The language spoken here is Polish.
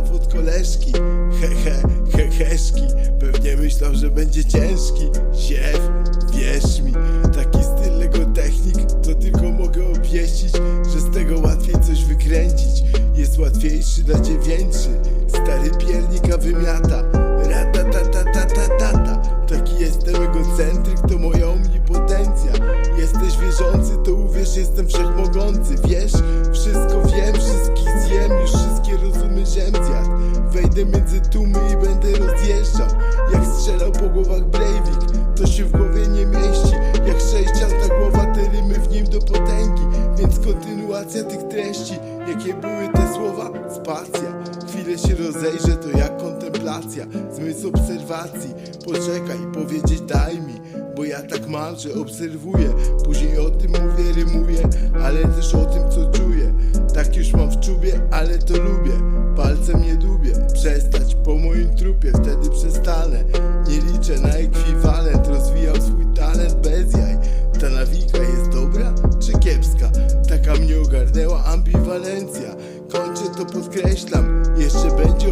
zestaw od koleżki Hehe, heheszki Pewnie myślał, że będzie ciężki. Siew, wierz mi. Taki styl Lego Technik To tylko mogę obwieścić Że z tego łatwiej coś wykręcić. Jest łatwiejszy dla dziewiętrzy Stary piernika wymiata. Rata ta ta ta ta ta ta. Taki jestem egocentryk To moja omnipotencja. Jesteś wierzący to uwierz jestem wszechmogący. Wiesz, wszystko wiem, wszystkich Więc kontynuacja tych treści. Jakie były te słowa? Spacja. Chwilę się rozejrzę to jak kontemplacja. Zmysł obserwacji. Poczekaj, powiedzieć daj mi Bo ja tak mam, że obserwuję. Później o tym mówię, rymuję Ale też o tym co czuję. Tak już mam w czubie, ale to lubię. Palcem nie dubię Przestać po moim trupie Wtedy przestanę. Nie liczę na ambiwalencja Kończę to podkreślam. Jeszcze będzie